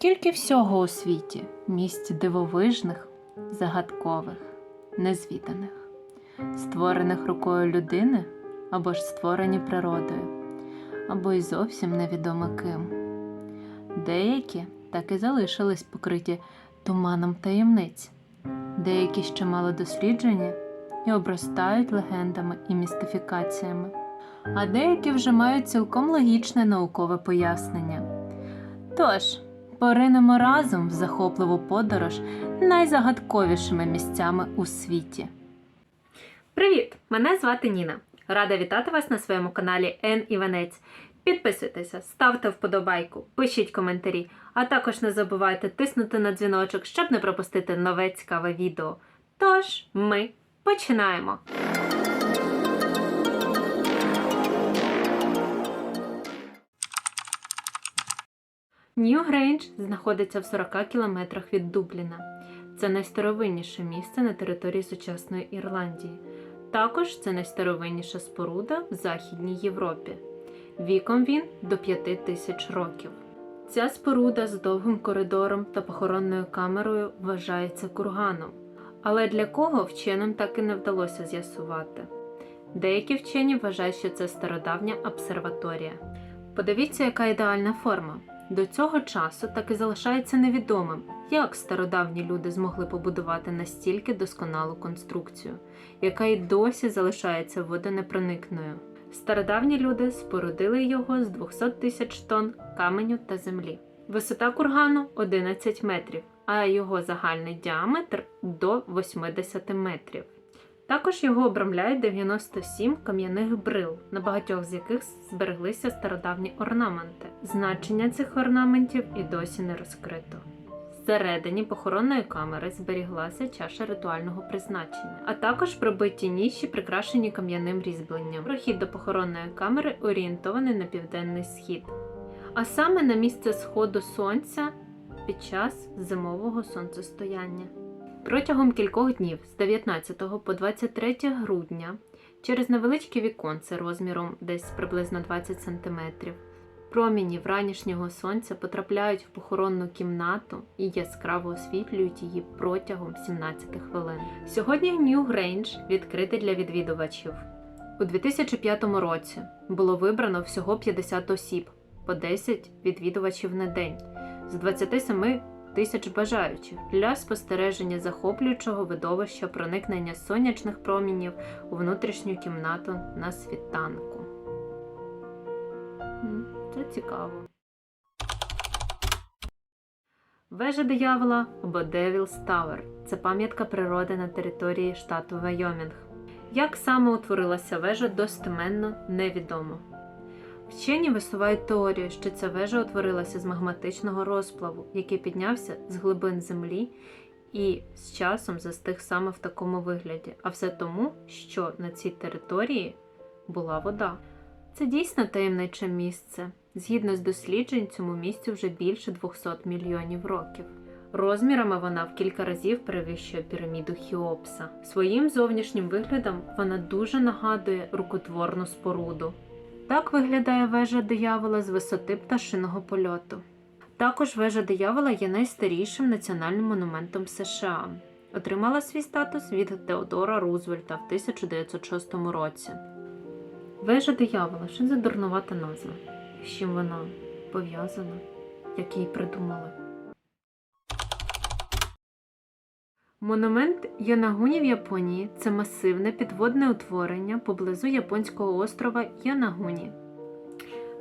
Скільки всього у світі місць дивовижних, загадкових, незвіданих, створених рукою людини або ж створені природою, або й зовсім невідомо ким. Деякі так і залишились покриті туманом таємниць, деякі ще мало досліджені і обростають легендами і містифікаціями, а деякі вже мають цілком логічне наукове пояснення. Тож, поринемо разом в захопливу подорож найзагадковішими місцями у світі. Привіт! Мене звати Ніна. Рада вітати вас на своєму каналі Ен Іванець. Підписуйтеся, ставте вподобайку, пишіть коментарі, а також не забувайте тиснути на дзвіночок, щоб не пропустити нове цікаве відео. Тож, ми починаємо! Нью Грейндж знаходиться в 40 кілометрах від Дубліна. Це найстаровинніше місце на території сучасної Ірландії. Також це найстаровинніша споруда в Західній Європі. Віком він до 5 тисяч років. Ця споруда з довгим коридором та похоронною камерою вважається курганом. Але для кого вченим так і не вдалося з'ясувати. Деякі вчені вважають, що це стародавня обсерваторія. Подивіться, яка ідеальна форма. До цього часу так і залишається невідомим, як стародавні люди змогли побудувати настільки досконалу конструкцію, яка й досі залишається водонепроникною. Стародавні люди спорудили його з 200 тисяч тонн каменю та землі. Висота кургану 11 метрів, а його загальний діаметр до 80 метрів. Також його обрамляють 97 кам'яних брил, на багатьох з яких збереглися стародавні орнаменти. Значення цих орнаментів і досі не розкрито. Всередині похоронної камери зберіглася чаша ритуального призначення, а також пробиті ніші, прикрашені кам'яним різьбленням. Прохід до похоронної камери орієнтований на південний схід, а саме на місце сходу сонця під час зимового сонцестояння. Протягом кількох днів з 19 по 23 грудня через невеличке віконце розміром десь приблизно 20 см проміні вранішнього сонця потрапляють в похоронну кімнату і яскраво освітлюють її протягом 17 хвилин. Сьогодні Нью Грейндж відкритий для відвідувачів. У 2005 році було вибрано всього 50 осіб, по 10 відвідувачів на день з 27 тисяч бажаючих для спостереження захоплюючого видовища проникнення сонячних промінів у внутрішню кімнату на світанку. Це цікаво. Вежа диявола або Devil's Tower – це пам'ятка природи на території штату Вайомінг. Як саме утворилася вежа, достеменно невідомо. Вчені висувають теорію, що ця вежа утворилася з магматичного розплаву, який піднявся з глибин землі і з часом застиг саме в такому вигляді, а все тому, що на цій території була вода. Це дійсно таємниче місце. Згідно з досліджень, цьому місцю вже більше 200 мільйонів років. Розмірами вона в кілька разів перевищує піраміду Хіопса. Своїм зовнішнім виглядом вона дуже нагадує рукотворну споруду. Так виглядає вежа диявола з висоти пташиного польоту. Також вежа диявола є найстарішим національним монументом США. Отримала свій статус від Теодора Рузвельта в 1906 році. Вежа диявола що за дурнувата назва? З чим вона пов'язана? Як її придумали? Монумент Йонагуні в Японії це масивне підводне утворення поблизу японського острова Йонагуні.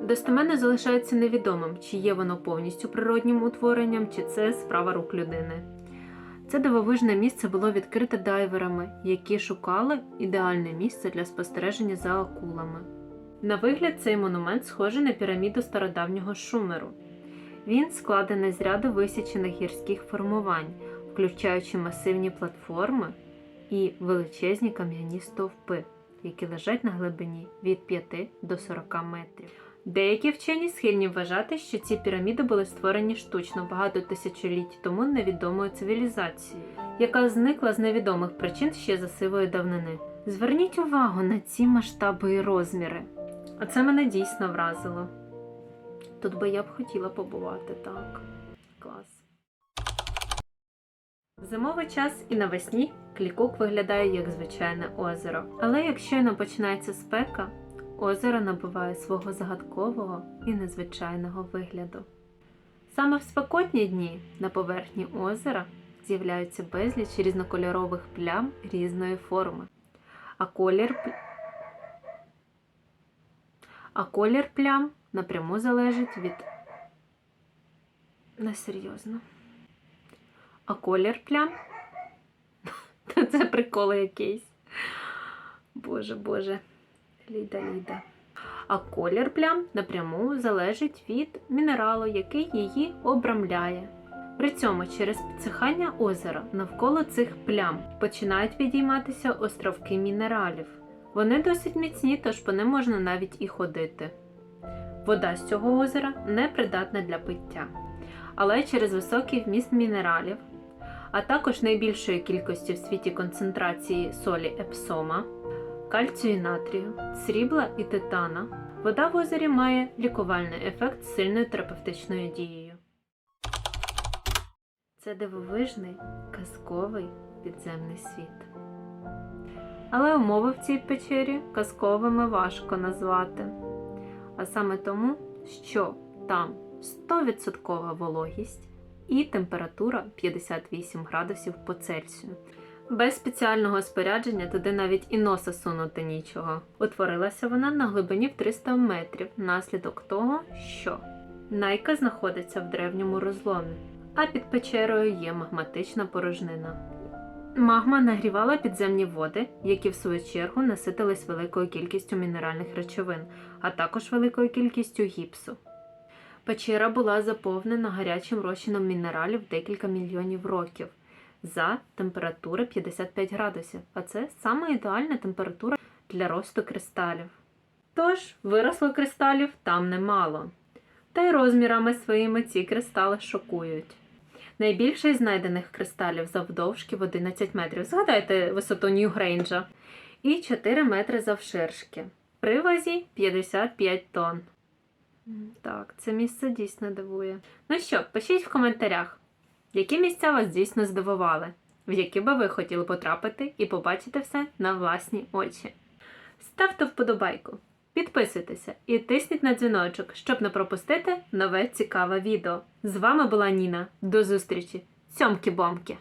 Достеменно залишається невідомим, чи є воно повністю природнім утворенням, чи це справа рук людини. Це дивовижне місце було відкрите дайверами, які шукали ідеальне місце для спостереження за акулами. На вигляд цей монумент схожий на піраміду стародавнього шумеру. Він складений з ряду висічених гірських формувань, включаючи масивні платформи і величезні кам'яні стовпи, які лежать на глибині від 5 до 40 метрів. Деякі вчені схильні вважати, що ці піраміди були створені штучно багато тисячоліть тому невідомою цивілізацією, яка зникла з невідомих причин ще за сивої давнини. Зверніть увагу на ці масштаби і розміри. А це мене дійсно вразило. Тут би я б хотіла побувати так. Клас. Зимовий час і навесні Клікук виглядає як звичайне озеро. Але як щойно починається спека, озеро набуває свого загадкового і незвичайного вигляду. Саме в спекотні дні на поверхні озера з'являються безліч різнокольорових плям різної форми. А колір, а колір плям напряму залежить від. Несерйозно. А колір плям? Та Це прикол якийсь. Боже, боже. Ліда, Ліда. А колір плям напряму залежить від мінералу, який її обрамляє. При цьому через підсихання озера навколо цих плям починають відійматися островки мінералів. Вони досить міцні, тож по ним можна навіть і ходити. Вода з цього озера не придатна для пиття, але через високий вміст мінералів, а також найбільшої кількості в світі концентрації солі епсома, кальцію і натрію, срібла і титана, вода в озері має лікувальний ефект з сильною терапевтичною дією. Це дивовижний, казковий підземний світ. Але умови в цій печері казковими важко назвати. А саме тому, що там 100% вологість і температура 58 градусів по Цельсію. Без спеціального спорядження туди навіть і носа сунути нічого. Утворилася вона на глибині в 300 метрів, наслідок того, що найка знаходиться в древньому розломі, а під печерою є магматична порожнина. Магма нагрівала підземні води, які в свою чергу наситились великою кількістю мінеральних речовин, а також великою кількістю гіпсу. Печера була заповнена гарячим розчином мінералів декілька мільйонів років за температури 55 градусів, а це саме ідеальна температура для росту кристалів. Тож, виросло кристалів там немало. Та й розмірами своїми ці кристали шокують. Найбільший з знайдених кристалів завдовжки в 11 метрів. Згадайте висоту Нью-Грейнджа. І 4 метри завширшки. При вазі 55 тонн. Так, це місце дійсно дивує. Ну що, пишіть в коментарях, які місця вас дійсно здивували, в які би ви хотіли потрапити і побачити все на власні очі. Ставте вподобайку, підписуйтеся і тисніть на дзвіночок, щоб не пропустити нове цікаве відео. З вами була Ніна. До зустрічі! Цьомки-бомки!